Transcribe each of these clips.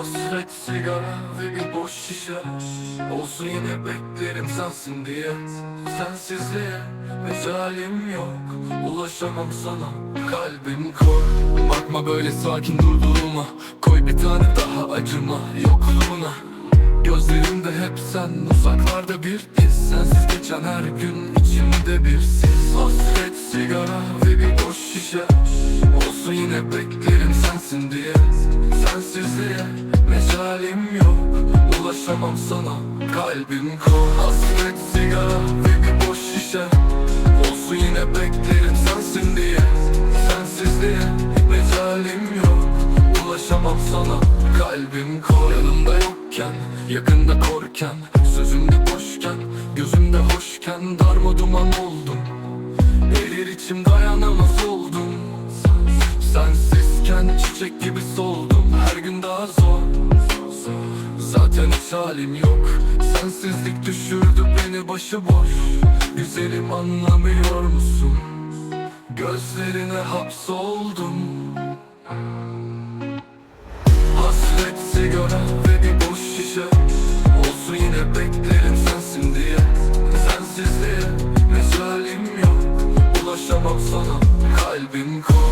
Hasret sigara ve bir boş şişe. Olsun yine beklerim sensin diye. Sensizliğe mecalim yok. Ulaşamam sana. Kalbim kor. Bakma böyle sakin durduğuma. Koy bir tane daha acıma. Yokluğuna. Gözlerimde hep sen. Uzaklarda bir iz. Sensiz geçen her gün içimde bir sis. Hasret sigara ve bir boş şişe. Olsun yine beklerim sensin diye Ulaşamam sana kalbim kor. Hasret sigara ve bir boş şişe. Olsun yine beklerim sensin diye. Sensizliğe mecalim yok. Ulaşamam sana kalbim kor. Yanımda yokken yakında korken Sözümde boşken gözümde hoşken Darma duman oldum. Erir içim dayanamaz oldum. Sensizken çiçek gibi soldum. Her gün daha zor Zaten hiç halim yok. Sensizlik düşürdü beni başıboş. Güzelim anlamıyor musun? Gözlerine hapsoldum. Hasret sigara ve bir boş şişe. Olsun yine beklerim sensin diye. Sensizliğe mecalim yok. Ulaşamam sana. Kalbim koy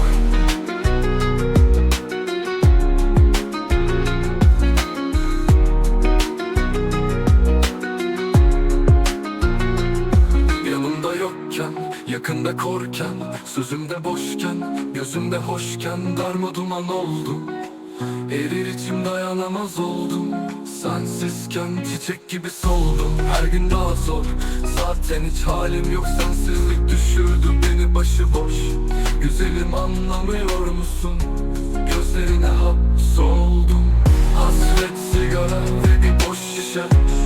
Hakkında korken, sözümde boşken Gözümde hoşken darma duman oldum. Erir içim dayanamaz oldum. Sensizken çiçek gibi soldum. Her gün daha zor. Zaten hiç halim yok. Sensizlik düşürdü beni başıboş. Güzelim anlamıyor musun? Gözlerine hapsoldum. Hasret sigara ve bir boş şişe.